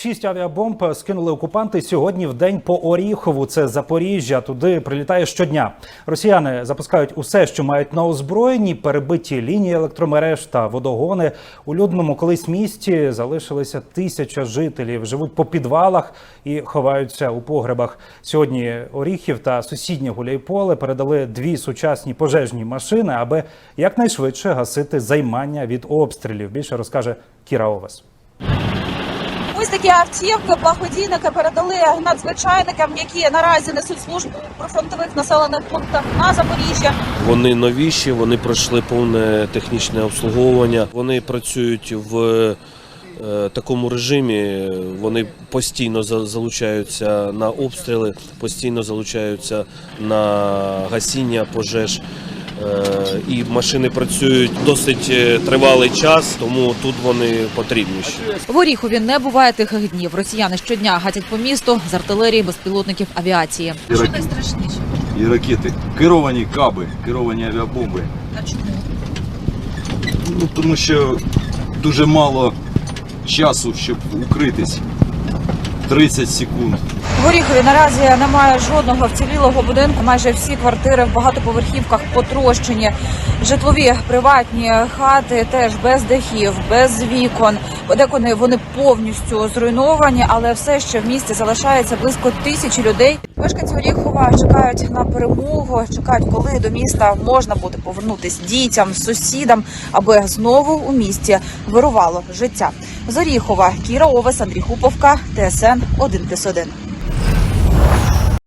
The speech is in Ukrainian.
Шість авіабомб скинули окупанти сьогодні в день по Оріхову. Це Запоріжжя. Туди прилітає щодня. Росіяни запускають усе, що мають на озброєнні, перебиті лінії електромереж та водогони. У людному колись місті залишилися тисяча жителів. Живуть по підвалах і ховаються у погребах. Сьогодні Оріхів та сусіднє Гуляйполе передали дві сучасні пожежні машини, аби якнайшвидше гасити займання від обстрілів. Більше розкаже Кіра Овес. Ось такі автівки благодійники передали надзвичайникам, які наразі несуть службу у прифронтових населених пунктах на Запоріжжя. Вони новіші, вони пройшли повне технічне обслуговування. Вони працюють в е, такому режимі. Вони постійно залучаються на обстріли, постійно залучаються на гасіння пожеж. Е, І машини працюють досить е, тривалий час, тому тут вони потрібніші. В Оріхові не буває тихих днів. Росіяни щодня гатять по місту з артилерії, безпілотників, авіації. І, рак... і ракети. Керовані каби, керовані авіабомби. А чому? Ну, тому що дуже мало часу, щоб укритись. 30 секунд. В Горіхові наразі немає жодного вцілілого будинку. Майже всі квартири в багатоповерхівках потрощені. Житлові приватні хати теж без дахів, без вікон. Подекуди вони повністю зруйновані, але все ще в місті залишається близько тисячі людей. Мешканці Оріхова чекають на перемогу, чекають, коли до міста можна буде повернутись дітям, сусідам, аби знову у місті вирувало життя. З Оріхова Кіра Овес, Андрій Хуповка, ТСН 1+,1.